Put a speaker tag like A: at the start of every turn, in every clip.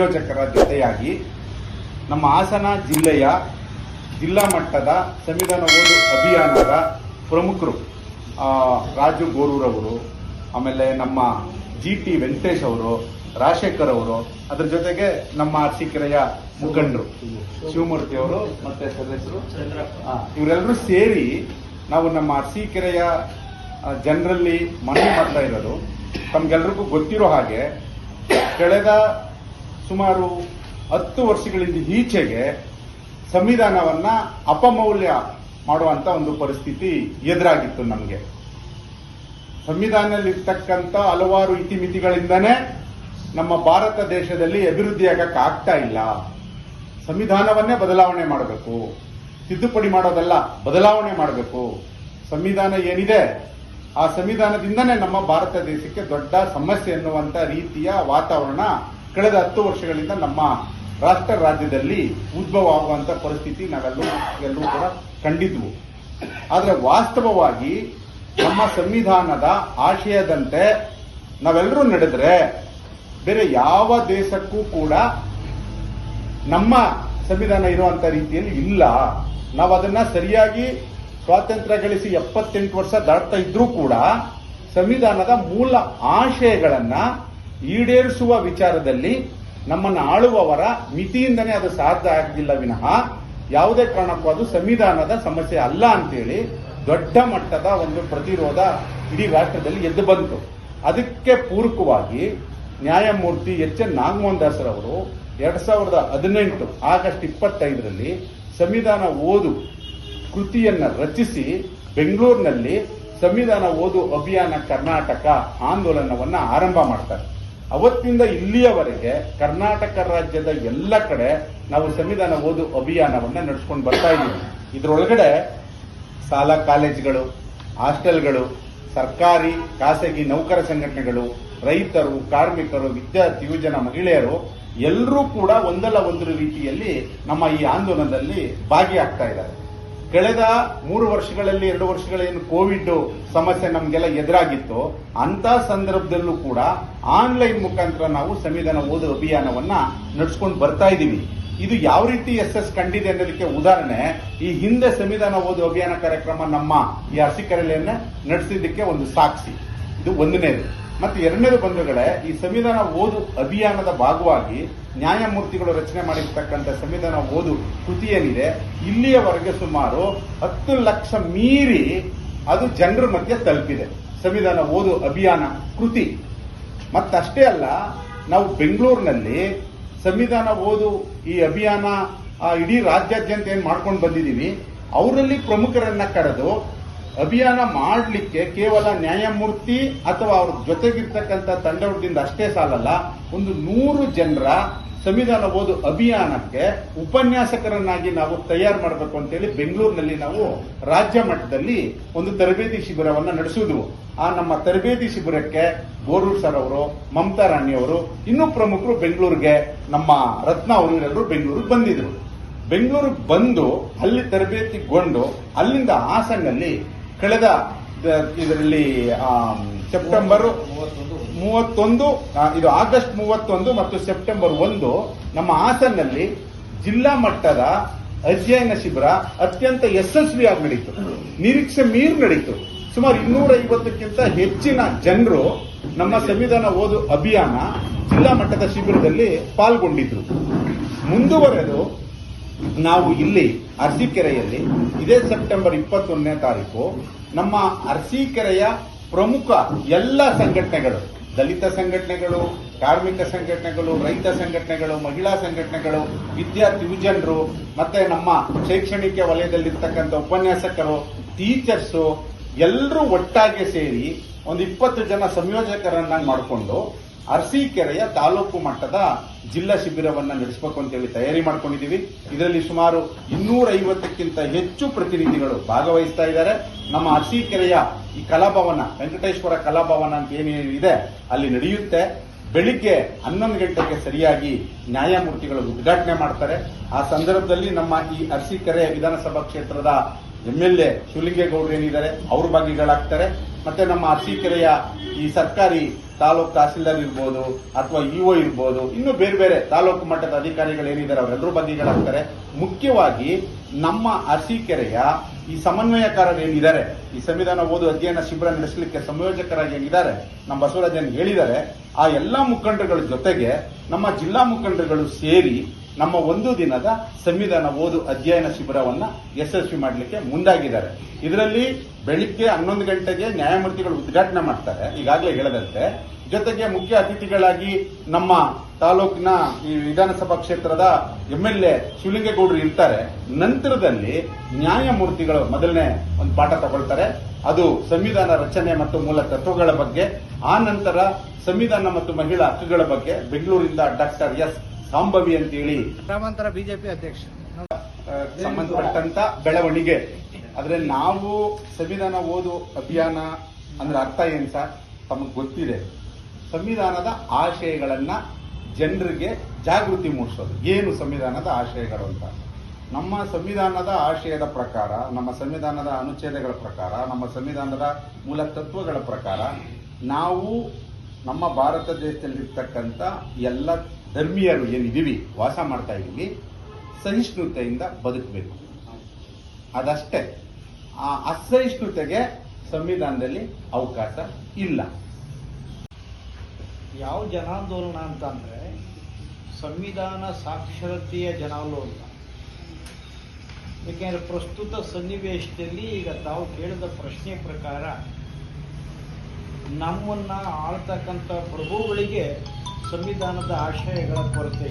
A: ಸಂಯೋಜಕರ ಜೊತೆಯಾಗಿ ನಮ್ಮ ಹಾಸನ ಜಿಲ್ಲೆಯ ಜಿಲ್ಲಾ ಮಟ್ಟದ ಸಂವಿಧಾನ ಓದು ಅಭಿಯಾನದ ಪ್ರಮುಖರು ರಾಜು ಗೋರೂರವರು ಆಮೇಲೆ ನಮ್ಮ ಜಿ ಟಿ ವೆಂಕಟೇಶ್ ಅವರು, ರಾಜಶೇಖರ್ ಅವರು, ಅದರ ಜೊತೆಗೆ ನಮ್ಮ ಅರಸೀಕೆರೆಯ ಮುಖಂಡರು, ಶಿವಮೂರ್ತಿ ಅವರು ಮತ್ತೆ ಸದಸ್ಯರು ಇವರೆಲ್ಲರೂ ಸೇರಿ ನಾವು ನಮ್ಮ ಅರಸೀಕೆರೆಯ ಜನರಲ್ಲಿ ಮನವಿ ಮಾಡ್ತಾ ಇರೋದು. ತಮ್ಗೆಲ್ರಿಗೂ ಗೊತ್ತಿರೋ ಹಾಗೆ, ಕಳೆದ ಸುಮಾರು ಹತ್ತು ವರ್ಷಗಳಿಂದ ಈಚೆಗೆ ಸಂವಿಧಾನವನ್ನ ಅಪಮೌಲ್ಯ ಮಾಡುವಂತ ಒಂದು ಪರಿಸ್ಥಿತಿ ಎದುರಾಗಿತ್ತು ನಮಗೆ. ಸಂವಿಧಾನದಲ್ಲಿರ್ತಕ್ಕಂಥ ಹಲವಾರು ಇತಿಮಿತಿಗಳಿಂದನೇ ನಮ್ಮ ಭಾರತ ದೇಶದಲ್ಲಿ ಅಭಿವೃದ್ಧಿಯಾಗಕ್ಕೆ ಆಗ್ತಾ ಇಲ್ಲ. ಸಂವಿಧಾನವನ್ನೇ ಬದಲಾವಣೆ ಮಾಡಬೇಕು. ತಿದ್ದುಪಡಿ ಮಾಡೋದಲ್ಲ, ಬದಲಾವಣೆ ಮಾಡಬೇಕು. ಸಂವಿಧಾನ ಏನಿದೆ, ಆ ಸಂವಿಧಾನದಿಂದನೇ ನಮ್ಮ ಭಾರತ ದೇಶಕ್ಕೆ ದೊಡ್ಡ ಸಮಸ್ಯೆ ಎನ್ನುವಂಥ ರೀತಿಯ ವಾತಾವರಣ ಕಳೆದ ಹತ್ತು ವರ್ಷಗಳಿಂದ ನಮ್ಮ ರಾಷ್ಟ್ರ ರಾಜ್ಯದಲ್ಲಿ ಉದ್ಭವ ಆಗುವಂತಹ ಪರಿಸ್ಥಿತಿ ನಾವೆಲ್ಲರೂ ಎಲ್ಲರೂ ಕೂಡ ಕಂಡಿದ್ವು. ಆದರೆ ವಾಸ್ತವವಾಗಿ ನಮ್ಮ ಸಂವಿಧಾನದ ಆಶಯದಂತೆ ನಾವೆಲ್ಲರೂ ನಡೆದ್ರೆ ಬೇರೆ ಯಾವ ದೇಶಕ್ಕೂ ಕೂಡ ನಮ್ಮ ಸಂವಿಧಾನ ಇರುವಂತ ರೀತಿಯಲ್ಲಿ ಇಲ್ಲ. ನಾವು ಅದನ್ನ ಸರಿಯಾಗಿ ಸ್ವಾತಂತ್ರ್ಯ ಗಳಿಸಿ ಎಪ್ಪತ್ತೆಂಟು ವರ್ಷ ದಾಟ್ತಾ ಇದ್ರೂ ಕೂಡ ಸಂವಿಧಾನದ ಮೂಲ ಆಶಯಗಳನ್ನ ಈಡೇರಿಸುವ ವಿಚಾರದಲ್ಲಿ ನಮ್ಮನ್ನು ಆಳುವವರ ಮಿತಿಯಿಂದನೇ ಅದು ಸಾಧ್ಯ ಆಗಲಿಲ್ಲ ವಿನಃ ಯಾವುದೇ ಕಾರಣಕ್ಕೂ ಅದು ಸಂವಿಧಾನದ ಸಮಸ್ಯೆ ಅಲ್ಲ ಅಂತೇಳಿ ದೊಡ್ಡ ಮಟ್ಟದ ಒಂದು ಪ್ರತಿರೋಧ ಇಡೀ ರಾಷ್ಟ್ರದಲ್ಲಿ ಎದ್ದು ಬಂತು. ಅದಕ್ಕೆ ಪೂರಕವಾಗಿ ನ್ಯಾಯಮೂರ್ತಿ ಎಚ್ ಎನ್ ನಾಗಮೋಹನ್ ದಾಸರವರು ಎರಡ್ ಸಾವಿರದ ಹದಿನೆಂಟು ಆಗಸ್ಟ್ ಇಪ್ಪತ್ತೈದರಲ್ಲಿ ಸಂವಿಧಾನ ಓದು ಕೃತಿಯನ್ನ ರಚಿಸಿ ಬೆಂಗಳೂರಿನಲ್ಲಿ ಸಂವಿಧಾನ ಓದು ಅಭಿಯಾನ ಕರ್ನಾಟಕ ಆಂದೋಲನವನ್ನ ಆರಂಭ ಮಾಡ್ತಾರೆ. ಅವತ್ತಿಂದ ಇಲ್ಲಿಯವರೆಗೆ ಕರ್ನಾಟಕ ರಾಜ್ಯದ ಎಲ್ಲ ಕಡೆ ನಾವು ಸಂವಿಧಾನ ಓದು ಅಭಿಯಾನವನ್ನ ನಡೆಸ್ಕೊಂಡು ಬರ್ತಾ ಇದ್ದೀವಿ. ಇದರೊಳಗಡೆ ಶಾಲಾ ಕಾಲೇಜುಗಳು, ಹಾಸ್ಟೆಲ್ಗಳು, ಸರ್ಕಾರಿ, ಖಾಸಗಿ ನೌಕರ ಸಂಘಟನೆಗಳು, ರೈತರು, ಕಾರ್ಮಿಕರು, ವಿದ್ಯಾರ್ಥಿ, ಯುವಜನ, ಮಹಿಳೆಯರು ಎಲ್ಲರೂ ಕೂಡ ಒಂದಲ್ಲ ಒಂದು ರೀತಿಯಲ್ಲಿ ನಮ್ಮ ಈ ಆಂದೋಲನದಲ್ಲಿ ಭಾಗಿಯಾಗ್ತಾ ಇದ್ದಾರೆ. ಕಳೆದ ಮೂರು ವರ್ಷಗಳಲ್ಲಿ, ಎರಡು ವರ್ಷಗಳೇನು ಕೋವಿಡ್ ಸಮಸ್ಯೆ ನಮಗೆಲ್ಲ ಎದುರಾಗಿತ್ತು ಅಂತ ಸಂದರ್ಭದಲ್ಲೂ ಕೂಡ ಆನ್ಲೈನ್ ಮುಖಾಂತರ ನಾವು ಸಂವಿಧಾನ ಓದು ಅಭಿಯಾನವನ್ನ ನಡೆಸ್ಕೊಂಡು ಬರ್ತಾ ಇದ್ದೀವಿ. ಇದು ಯಾವ ರೀತಿ ಎಸ್ ಎಸ್ ಕಂಡಿದೆ ಅನ್ನೋದಕ್ಕೆ ಉದಾಹರಣೆ, ಈ ಹಿಂದೆ ಸಂವಿಧಾನ ಓದು ಅಭಿಯಾನ ಕಾರ್ಯಕ್ರಮ ನಮ್ಮ ಈ ಅರಸೀಕೆರೆಯನ್ನ ನಡೆಸಿದ್ದಕ್ಕೆ ಒಂದು ಸಾಕ್ಷಿ. ಇದು ಒಂದನೇದು. ಮತ್ತೆ ಎರಡನೇದು ಬಂಧುಗಳೇ ಈ ಸಂವಿಧಾನ ಓದು ಅಭಿಯಾನದ ಭಾಗವಾಗಿ ನ್ಯಾಯಮೂರ್ತಿಗಳು ರಚನೆ ಮಾಡಿರ್ತಕ್ಕಂಥ ಸಂವಿಧಾನ ಓದು ಕೃತಿ ಏನಿದೆ, ಇಲ್ಲಿಯವರೆಗೆ ಸುಮಾರು ಹತ್ತು ಲಕ್ಷ ಮೀರಿ ಅದು ಜನರ ಮಧ್ಯೆ ತಲುಪಿದೆ. ಸಂವಿಧಾನ ಓದು ಅಭಿಯಾನ ಕೃತಿ. ಮತ್ತಷ್ಟೇ ಅಲ್ಲ, ನಾವು ಬೆಂಗಳೂರಿನಲ್ಲಿ ಸಂವಿಧಾನ ಓದು ಈ ಅಭಿಯಾನ ಇಡೀ ರಾಜ್ಯಾದ್ಯಂತ ಏನ್ ಮಾಡ್ಕೊಂಡು ಬಂದಿದ್ದೀವಿ, ಅವರಲ್ಲಿ ಪ್ರಮುಖರನ್ನ ಕರೆದು ಅಭಿಯಾನ ಮಾಡಲಿಕ್ಕೆ ಕೇವಲ ನ್ಯಾಯಮೂರ್ತಿ ಅಥವಾ ಅವ್ರ ಜೊತೆಗಿರ್ತಕ್ಕಂಥ ತಂಡದಿಂದ ಅಷ್ಟೇ ಸಾಲಲ್ಲ, ಒಂದು ನೂರು ಜನರ ಸಂವಿಧಾನ ಓದು ಅಭಿಯಾನಕ್ಕೆ ಉಪನ್ಯಾಸಕರನ್ನಾಗಿ ನಾವು ತಯಾರು ಮಾಡಬೇಕು ಅಂತೇಳಿ ಬೆಂಗಳೂರಿನಲ್ಲಿ ನಾವು ರಾಜ್ಯ ಮಟ್ಟದಲ್ಲಿ ಒಂದು ತರಬೇತಿ ಶಿಬಿರವನ್ನು ನಡೆಸಿದ್ವು ಆ ನಮ್ಮ ತರಬೇತಿ ಶಿಬಿರಕ್ಕೆ ಗೋರೂರ್ ಸರ್ ಅವರು, ಮಮತಾ ರಾಣಿ ಅವರು, ಇನ್ನೂ ಪ್ರಮುಖರು ಬೆಂಗಳೂರಿಗೆ, ನಮ್ಮ ರತ್ನ ಅವರು ಇವರೆಲ್ಲರೂ ಬೆಂಗಳೂರಿಗೆ ಬಂದಿದ್ರು. ಬೆಂಗಳೂರಿಗೆ ಬಂದು ಅಲ್ಲಿ ತರಬೇತಿಗೊಂಡು ಅಲ್ಲಿಂದ ಹಾಸನಲ್ಲಿ ಕಳೆದ ಇದರಲ್ಲಿ ಸೆಪ್ಟೆಂಬರ್ ಮೂವತ್ತೊಂದು ಇದು ಆಗಸ್ಟ್ ಮೂವತ್ತೊಂದು ಮತ್ತು ಸೆಪ್ಟೆಂಬರ್ ಒಂದು ನಮ್ಮ ಹಾಸನ್ನಲ್ಲಿ ಜಿಲ್ಲಾ ಮಟ್ಟದ ಅಧ್ಯಯನ ಶಿಬಿರ ಅತ್ಯಂತ ಯಶಸ್ವಿಯಾಗಿ ನಡೀತು. ನಿರೀಕ್ಷೆ ಮೀರಿ ನಡೀತು. ಸುಮಾರು ಇನ್ನೂರ ಐವತ್ತಕ್ಕಿಂತ ಹೆಚ್ಚಿನ ಜನರು ನಮ್ಮ ಸಂವಿಧಾನ ಓದು ಅಭಿಯಾನ ಜಿಲ್ಲಾ ಮಟ್ಟದ ಶಿಬಿರದಲ್ಲಿ ಪಾಲ್ಗೊಂಡಿದ್ರು. ಮುಂದುವರೆದು ನಾವು ಇಲ್ಲಿ ಅರಸೀಕೆರೆಯಲ್ಲಿ ಇದೇ ಸೆಪ್ಟೆಂಬರ್ ಇಪ್ಪತ್ತೊಂದನೇ ತಾರೀಕು ನಮ್ಮ ಅರಸೀಕೆರೆಯ ಪ್ರಮುಖ ಎಲ್ಲ ಸಂಘಟನೆಗಳು, ದಲಿತ ಸಂಘಟನೆಗಳು, ಕಾರ್ಮಿಕ ಸಂಘಟನೆಗಳು, ರೈತ ಸಂಘಟನೆಗಳು, ಮಹಿಳಾ ಸಂಘಟನೆಗಳು ವಿದ್ಯಾರ್ಥಿ ಯುವಜನರು ಮತ್ತೆ ನಮ್ಮ ಶೈಕ್ಷಣಿಕ ವಲಯದಲ್ಲಿರ್ತಕ್ಕಂಥ ಉಪನ್ಯಾಸಕರು, ಟೀಚರ್ಸು ಎಲ್ಲರೂ ಒಟ್ಟಾಗಿ ಸೇರಿ ಒಂದು ಇಪ್ಪತ್ತು ಜನ ಸಂಯೋಜಕರನ್ನಾಗಿ ಮಾಡಿಕೊಂಡು ಅರಸೀಕೆರೆಯ ತಾಲೂಕು ಮಟ್ಟದ ಜಿಲ್ಲಾ ಶಿಬಿರವನ್ನು ನಡೆಸಬೇಕು ಅಂತೇಳಿ ತಯಾರಿ ಮಾಡ್ಕೊಂಡಿದ್ದೀವಿ ಇದರಲ್ಲಿ ಸುಮಾರು ಇನ್ನೂರೈವತ್ತಕ್ಕಿಂತ ಹೆಚ್ಚು ಪ್ರತಿನಿಧಿಗಳು ಭಾಗವಹಿಸ್ತಾ ಇದ್ದಾರೆ. ನಮ್ಮ ಅರಸೀಕೆರೆಯ ಈ ಕಲಾಭವನ, ವೆಂಕಟೇಶ್ವರ ಕಲಾಭವನ ಅಂತ ಏನೇನು ಇದೆ, ಅಲ್ಲಿ ನಡೆಯುತ್ತೆ. ಬೆಳಿಗ್ಗೆ ಹನ್ನೊಂದು ಗಂಟೆಗೆ ಸರಿಯಾಗಿ ನ್ಯಾಯಮೂರ್ತಿಗಳು ಉದ್ಘಾಟನೆ ಮಾಡ್ತಾರೆ. ಆ ಸಂದರ್ಭದಲ್ಲಿ ನಮ್ಮ ಈ ಅರಸೀಕೆರೆ ವಿಧಾನಸಭಾ ಕ್ಷೇತ್ರದ ಎಂ ಎಲ್ ಎ ಶಿವಲಿಂಗೇಗೌಡರು ಏನಿದ್ದಾರೆ, ಅವ್ರ ಭಾಗಿಗಳಾಗ್ತಾರೆ ಮತ್ತೆ ನಮ್ಮ ಅರಸೀಕೆರೆಯ ಈ ಸರ್ಕಾರಿ ತಾಲೂಕು ತಹಸೀಲ್ದಾರ್ ಇರ್ಬೋದು ಅಥವಾ ಇಒ ಇರ್ಬೋದು, ಇನ್ನೂ ಬೇರೆ ಬೇರೆ ತಾಲೂಕು ಮಟ್ಟದ ಅಧಿಕಾರಿಗಳು ಏನಿದ್ದಾರೆ, ಅವರೆಲ್ಲರೂ ಬಂದಿಗಳಾಗ್ತಾರೆ ಮುಖ್ಯವಾಗಿ ನಮ್ಮ ಅರಸೀಕೆರೆಯ ಈ ಸಮನ್ವಯಕಾರರು ಏನಿದ್ದಾರೆ, ಈ ಸಂವಿಧಾನ ಓದು ಅಧ್ಯಯನ ಶಿಬಿರ ನಡೆಸಲಿಕ್ಕೆ ಸಂಯೋಜಕರಾಗಿ ಏನಿದ್ದಾರೆ, ನಮ್ಮ ಬಸವರಾಜನ್ ಹೇಳಿದ್ದಾರೆ, ಆ ಎಲ್ಲಾ ಮುಖಂಡರುಗಳ ಜೊತೆಗೆ ನಮ್ಮ ಜಿಲ್ಲಾ ಮುಖಂಡರುಗಳು ಸೇರಿ ನಮ್ಮ ಒಂದು ದಿನದ ಸಂವಿಧಾನ ಓದು ಅಧ್ಯಯನ ಶಿಬಿರವನ್ನು ಯಶಸ್ವಿ ಮಾಡಲಿಕ್ಕೆ ಮುಂದಾಗಿದ್ದಾರೆ. ಇದರಲ್ಲಿ ಬೆಳಿಗ್ಗೆ ಹನ್ನೊಂದು ಗಂಟೆಗೆ ನ್ಯಾಯಮೂರ್ತಿಗಳು ಉದ್ಘಾಟನೆ ಮಾಡ್ತಾರೆ. ಈಗಾಗಲೇ ಹೇಳದಂತೆ. ಜೊತೆಗೆ ಮುಖ್ಯ ಅತಿಥಿಗಳಾಗಿ ನಮ್ಮ ತಾಲೂಕಿನ ಈ ವಿಧಾನಸಭಾ ಕ್ಷೇತ್ರದ ಎಂ ಎಲ್ ಎ ಶಿವಲಿಂಗೇಗೌಡರು ಇರ್ತಾರೆ. ನಂತರದಲ್ಲಿ ನ್ಯಾಯಮೂರ್ತಿಗಳು ಮೊದಲನೇ ಒಂದು ಪಾಠ ತಗೊಳ್ತಾರೆ. ಅದು ಸಂವಿಧಾನ ರಚನೆ ಮತ್ತು ಮೂಲ ತತ್ವಗಳ ಬಗ್ಗೆ, ಆ ನಂತರ ಸಂವಿಧಾನ ಮತ್ತು ಮಹಿಳಾ ಹಕ್ಕುಗಳ ಬಗ್ಗೆ ಬೆಂಗಳೂರಿಂದ ಡಾಕ್ಟರ್ ಎಸ್. ಸಾಂಬವಿ ಅಂತೇಳಿ.
B: ಗ್ರಾಮಾಂತರ ಬಿಜೆಪಿ ಅಧ್ಯಕ್ಷ.
A: ಸಂಬಂಧಪಟ್ಟಂತ ಬೆಳವಣಿಗೆ. ಆದ್ರೆ ನಾವು ಸಂವಿಧಾನ ಓದು ಅಭಿಯಾನ ಅಂದ್ರೆ ಅರ್ಥ ಏನ್ ಸರ್? ತಮಗೆ ಗೊತ್ತಿದೆ. ಸಂವಿಧಾನದ ಆಶಯಗಳನ್ನ ಜನರಿಗೆ ಜಾಗೃತಿ ಮೂಡಿಸೋದು. ಏನು ಸಂವಿಧಾನದ ಆಶಯಗಳು ಅಂತ? ನಮ್ಮ ಸಂವಿಧಾನದ ಆಶಯದ ಪ್ರಕಾರ ನಮ್ಮ ಸಂವಿಧಾನದ ಅನುಚ್ಛೇದಗಳ ಪ್ರಕಾರ ನಮ್ಮ ಸಂವಿಧಾನದ ಮೂಲ ತತ್ವಗಳ ಪ್ರಕಾರ ನಾವು ನಮ್ಮ ಭಾರತ ದೇಶದಲ್ಲಿರ್ತಕ್ಕಂಥ ಎಲ್ಲ ಧರ್ಮೀಯರು ಏನಿದ್ದೀವಿ ವಾಸ ಮಾಡ್ತಾ ಇದೀವಿ ಸಹಿಷ್ಣುತೆಯಿಂದ ಬದುಕಬೇಕು. ಅದಷ್ಟೇ. ಆ ಅಸಹಿಷ್ಣುತೆಗೆ ಸಂವಿಧಾನದಲ್ಲಿ ಅವಕಾಶ ಇಲ್ಲ.
B: ಯಾವ ಜನಾಂದೋಲನ ಅಂತಂದ್ರೆ ಸಂವಿಧಾನ ಸಾಕ್ಷರತೆಯ ಜನಾಂದೋಲನ. ಏಕೆಂದರೆ ಪ್ರಸ್ತುತ ಸನ್ನಿವೇಶದಲ್ಲಿ ಈಗ ತಾವು ಕೇಳಿದ ಪ್ರಶ್ನೆ ಪ್ರಕಾರ ನಮ್ಮನ್ನು ಆಳ್ತಕ್ಕಂಥ ಪ್ರಭುಗಳಿಗೆ ಸಂವಿಧಾನದ ಆಶಯಗಳ ಕೊರತೆ.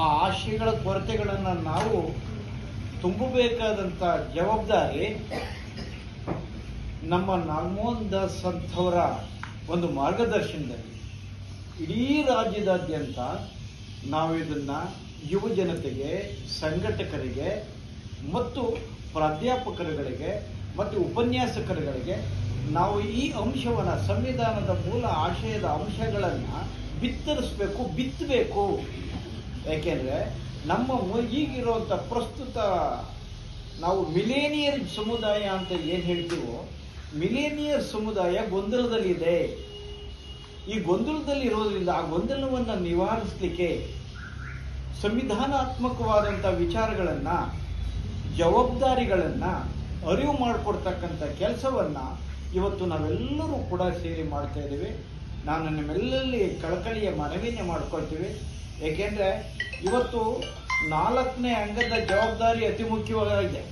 B: ಆ ಆಶಯಗಳ ಕೊರತೆಗಳನ್ನು ನಾವು ತುಂಬಬೇಕಾದಂಥ ಜವಾಬ್ದಾರಿ ನಮ್ಮ ನಾಗಮೋಹನ್ ದಾಸ್ ಅಂಥವರ ಒಂದು ಮಾರ್ಗದರ್ಶನದಲ್ಲಿ. ಇಡೀ ರಾಜ್ಯದಾದ್ಯಂತ ನಾವು ಇದನ್ನು ಯುವ ಜನತೆಗೆ, ಸಂಘಟಕರಿಗೆ ಮತ್ತು ಪ್ರಾಧ್ಯಾಪಕರುಗಳಿಗೆ ಮತ್ತು ಉಪನ್ಯಾಸಕರುಗಳಿಗೆ ನಾವು ಈ ಅಂಶವನ್ನು ಸಂವಿಧಾನದ ಮೂಲ ಆಶಯದ ಅಂಶಗಳನ್ನು ಬಿತ್ತರಿಸಬೇಕು ಬಿತ್ತಬೇಕು ಯಾಕೆಂದರೆ ನಮ್ಮ ಈಗಿರುವಂಥ ಪ್ರಸ್ತುತ ನಾವು ಮಿಲೇನಿಯರ್ ಸಮುದಾಯ ಅಂತ ಏನು ಹೇಳ್ತೀವೋ, ಮಿಲೇನಿಯರ್ ಸಮುದಾಯ ಗೊಂದಲದಲ್ಲಿದೆ. ಈ ಗೊಂದಲದಲ್ಲಿ ಇರೋದ್ರಿಂದ ಆ ಗೊಂದಲವನ್ನು ನಿವಾರಿಸಲಿಕ್ಕೆ ಸಂವಿಧಾನಾತ್ಮಕವಾದಂಥ ವಿಚಾರಗಳನ್ನು, ಜವಾಬ್ದಾರಿಗಳನ್ನು, ಅರಿವು ಮಾಡಿಕೊಡ್ತಕ್ಕಂಥ ಕೆಲಸವನ್ನು ಇವತ್ತು ನಾವೆಲ್ಲರೂ ಕೂಡ ಸೇರಿ ಮಾಡ್ತಾ ಇದ್ದೀವಿ. ನಾನು ನಿಮ್ಮೆಲ್ಲರಲ್ಲಿ ಕಳಕಳಿಯ ಮನವಿನೇ ಮಾಡ್ಕೊಳ್ತೀವಿ. ಏಕೆಂದರೆ ಇವತ್ತು ನಾಲ್ಕನೇ ಅಂಗದ ಜವಾಬ್ದಾರಿ ಅತಿ ಮುಖ್ಯವಾಗಿದೆ.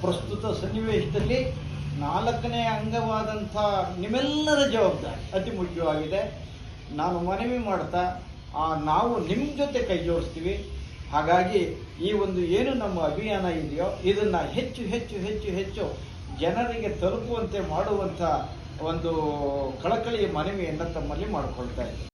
B: ಪ್ರಸ್ತುತ ಸನ್ನಿವೇಶದಲ್ಲಿ ನಾಲ್ಕನೇ ಅಂಗವಾದಂಥ ನಿಮ್ಮೆಲ್ಲರ ಜವಾಬ್ದಾರಿ ಅತಿ ಮುಖ್ಯವಾಗಿದೆ. ನಾನು ಮನವಿ ಮಾಡ್ತಾ ನಾವು ನಿಮ್ಮ ಜೊತೆ ಕೈ ಜೋಡಿಸ್ತೀವಿ. ಹಾಗಾಗಿ ಈ ಒಂದು ಏನು ನಮ್ಮ ಅಭಿಯಾನ ಇದೆಯೋ, ಇದನ್ನ ಹೆಚ್ಚು ಹೆಚ್ಚು ಹೆಚ್ಚು ಹೆಚ್ಚು ಜನರಿಗೆ ತಲುಪುವಂತೆ ಮಾಡುವಂಥ ಒಂದು ಕಳಕಳಿಯ ಮನವಿಯನ್ನು ತಮ್ಮಲ್ಲಿ ಮಾಡಿಕೊಳ್ತಾ ಇದ್ದೀನಿ